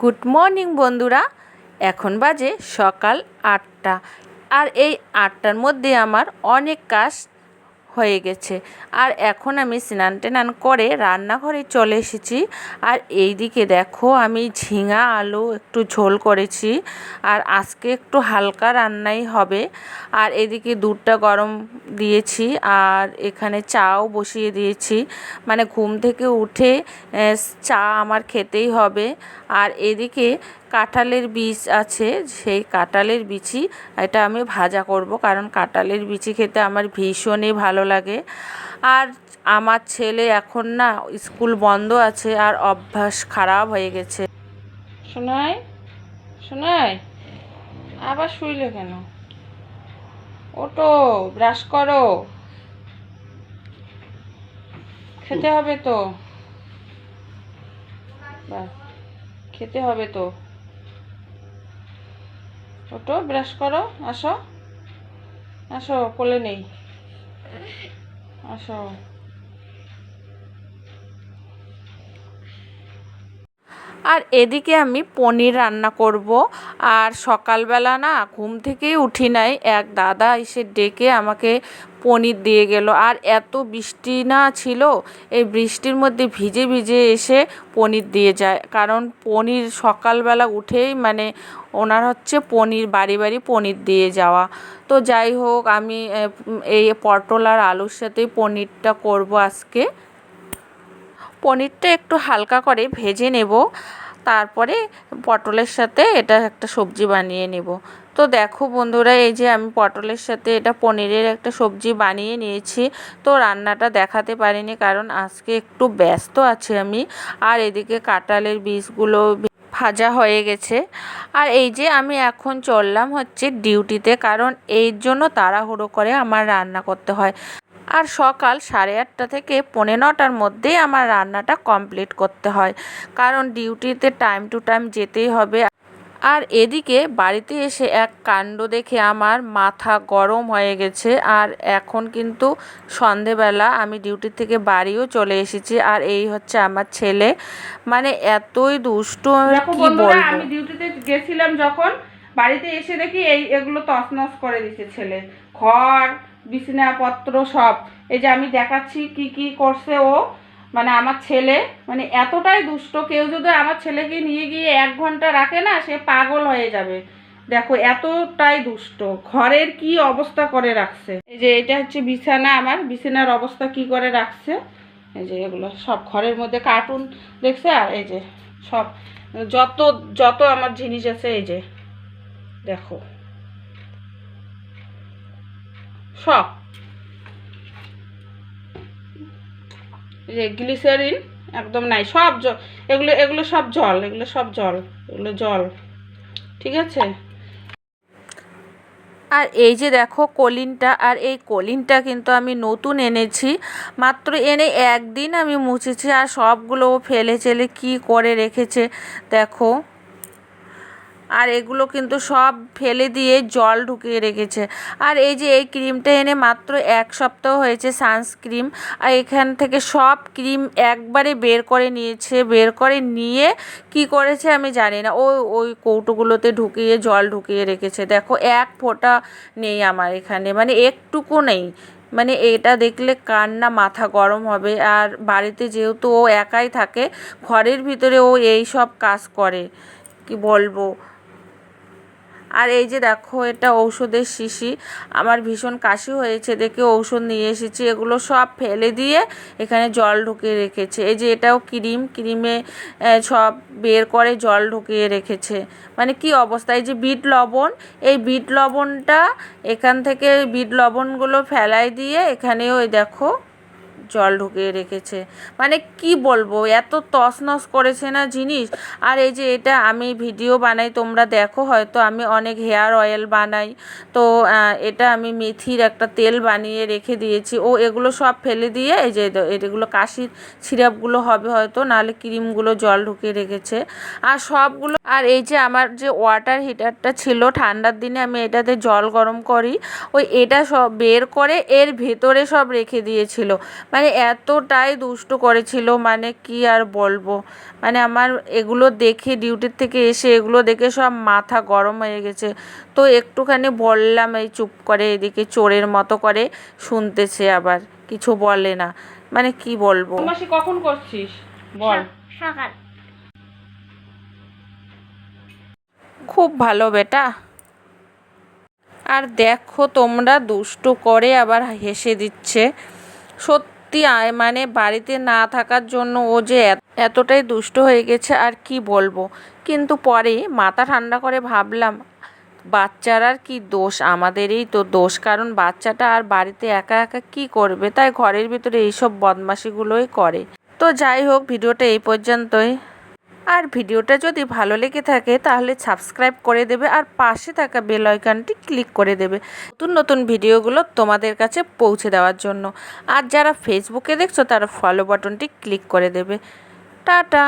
Good morning বন্ধুরা। এখন বাজে সকাল আটটা। আর এই আটটার মধ্যে আমার অনেক কাজ হয়ে গেছে। আর এখন আমি স্নান টান করে রান্নাঘরে চলে এসেছি। আর এই দিকে দেখো আমি ঝিঙা, আলু একটু ঝোল করেছি। আর আজকে একটু হালকা রান্নাই হবে। আর এদিকে দুধটা গরম দিয়েছি। আর এখানে চাও বসিয়ে দিয়েছি। মানে ঘুম থেকে উঠে চা আমার খেতেই হবে। আর এদিকে কাঁঠালের বীজ আছে, সেই কাঁঠালের বিচি এটা আমি ভাজা করব কারণ কাঁঠালের বিচি খেতে আমার ভীষণই ভালো লাগে। আর আমার ছেলে এখন না স্কুল বন্ধ আছে আর অভ্যাস খারাপ হয়ে গেছে। শোনাই শোনাই আবার শুইলে কেন? ওটো ব্রাশ করো। খেতে হবে তো? খেতে হবে তো? ওটো ব্রাশ করো আসো। আসো কোলে নেই। আসো। আর এদিকে আমি পনির রান্না করব। আর সকালবেলা না ঘুম থেকেই উঠি নাই। এক দাদা এসে ডেকে আমাকে পনির দিয়ে গেল। আর এত বৃষ্টি না ছিল, এই বৃষ্টির মধ্যে ভিজে ভিজে এসে পনির দিয়ে যায়। কারণ পনির সকালবেলা উঠেই মানে ওনার হচ্ছে পনির, বাড়ি বাড়ি পনির দিয়ে যাওয়া। তো যাই হোক, আমি এই পটল আর আলুর সাথেই পনিরটা করব আজকে। পনিরটা একটু হালকা করে ভেজে নেব। তারপরে পটলের সাথে এটা একটা সবজি বানিয়ে নেব। তো দেখো বন্ধুরা, এই যে আমি পটলের সাথে এটা পনিরের একটা সবজি বানিয়ে নিয়েছি। তো রান্নাটা দেখাতে পারিনি কারণ আজকে একটু ব্যস্ত আছি আমি। আর এদিকে কাঁঠালের বীজগুলো ভাজা হয়ে গেছে। আর এই যে আমি এখন চললাম হচ্ছে ডিউটিতে, কারণ এই জন্য তাড়াহুড়ো করে আমার রান্না করতে হয়। আর সকাল সাড়ে আটটা থেকে পৌনে নটার মধ্যেই আমার রান্নাটা কমপ্লিট করতে হয়। কারণ ডিউটিতে টাইম টু টাইম যেতেই হবে। আর এদিকে বাড়িতে এসে এক কাণ্ড দেখে আমার মাথা গরম হয়ে গেছে। আর এখন কিন্তু সন্ধেবেলা আমি ডিউটি থেকে বাড়িও চলে এসেছি। আর এই হচ্ছে আমার ছেলে। মানে এতই দুষ্টু কি বলব? আমি ডিউটিতে গেছিলাম যখন। বাড়িতে এসে দেখি এই, এগুলো তছনছ করে দিছে ছেলে। ঘর, বিছানাপত্র সব। এই যে আমি দেখাচ্ছি কি কি করছে ও। মানে আমার ছেলে মানে এতটাই দুষ্ট, কেউ যদি আমার ছেলেকে নিয়ে গিয়ে এক ঘণ্টা রাখে না, সে পাগল হয়ে যাবে। দেখো, এতটাই দুষ্ট। ঘরের কি অবস্থা করে রাখছে? এই যে এটা হচ্ছে বিছানা আমার। বিছানার অবস্থা কি করে রাখছে? এই যে এগুলো সব ঘরের মধ্যে কার্টুন দেখছে, আর এই যে সব যত যত আমার জিনিস আছে, এই যে দেখো। সব। যে গ্লিসারিন একদম নাই। সব জ- এগুলো এগুলো সব জল, এগুলো সব জল, এগুলো জল। ঠিক আছে? আর এই যে দেখো কলিনটা, আর এই কলিনটা কিন্তু আমি নতুন এনেছি। মাত্র এনে একদিন আমি মুছেছি, আর সবগুলো ফেলে চেলে কী করে রেখেছে, দেখো। আর এগুলো কিন্তু সব ফেলে দিয়ে জল ঢুকিয়ে রেখেছে। আর এই যে এই ক্রিমটা এনে মাত্র এক সপ্তাহ হয়েছে সানস্ক্রিম, আর এখান থেকে সব ক্রিম একবারে বের করে নিয়েছে, বের করে নিয়ে কি করেছে আমি জানি না। ও, ওই কৌটোগুলোতে ঢুকিয়ে, জল ঢুকিয়ে রেখেছে। দেখো, এক ফোঁটা নেই আমার এখানে মানে একটুকু নেই। মানে এটা দেখলে কার না মাথা গরম হবে। আর বাড়িতে যেহেতু ও একাই থাকে, ঘরের ভিতরে ও এই সব কাজ করে, কি বলব? আর এই যে দেখো, এটা ঔষধের শিশি। আমার ভীষণ কাশি হয়েছে, দেখে ঔষধ নিয়ে এসেছি। এগুলো সব ফেলে দিয়ে এখানে জল ঢুকিয়ে রেখেছে। এই যে এটাও ক্রিম, ক্রিমে সব বের করে জল ঢুকিয়ে রেখেছে। মানে কি অবস্থা? এই যে বিট লবণ, এই বিট লবণটা এখান থেকে বিট লবণগুলো ফেলাই দিয়ে এখানেও এই দেখো জল ঢুকিয়ে রেখেছে। মানে কি বলব, এত তছনছ করেছে না জিনিস। আর এই যে এটা আমি ভিডিও বানাই, তোমরা দেখো, হয়তো আমি অনেক হেয়ার অয়েল বানাই। তো এটা আমি মেথির একটা তেল বানিয়ে রেখে দিয়েছি। ও এগুলো সব ফেলে দিয়ে, এই যে এগুলো কাশির সিরাপগুলো হবে হয়তো, নাহলে ক্রিমগুলো জল ঢুকিয়ে রেখেছে। আর সবগুলো, আর এই যে আমার যে ওয়াটার হিটারটা ছিল, ঠান্ডার দিনে আমি এটাতে জল গরম করি। ওই এটা সব বের করে এর ভেতরে সব রেখে দিয়েছিল। মানে মানে এতটাই দুষ্টু করেছিল মানে কি আর বলব? মানে আমার এগুলো দেখে ডিউটির থেকে এসে এগুলো দেখে সব মাথা গরম হয়ে গেছে। তো একটুখানি বললাম এই চুপ করে এদিকে চোরের মতো করে শুনতেছে আবার কিছু বলে না। মানে কি বলব? মাসি কখন করছিস? বল। সকাল। খুব ভালো বেটা। আর দেখো তোমরা দুষ্টু করে আবার হেসে দিচ্ছে। সত্যি আয় মানে বাড়িতে না থাকার জন্য ও যে এতটাই দুষ্ট হয়ে গেছে আর কি বলব। কিন্তু পরে মাথা ঠান্ডা করে ভাবলাম, বাচ্চার আর কি দোষ? আমাদেরই তো দোষ, কারণ বাচ্চাটা আর বাড়িতে একা একা কি করবে? তাই ঘরের ভিতরে এইসব বদমাশিগুলোই করে। তো যাই হোক, ভিডিওটা এই পর্যন্তই। আর ভিডিওটা যদি ভালো লেগে থাকে, তাহলে সাবস্ক্রাইব করে দেবে আর পাশে থাকা বেল আইকনটি ক্লিক করে দেবে নতুন নতুন ভিডিওগুলো তোমাদের কাছে পৌঁছে দেওয়ার জন্য। আর যারা ফেসবুকে দেখছ, তারা ফলো বাটনটি ক্লিক করে দেবে। টাটা!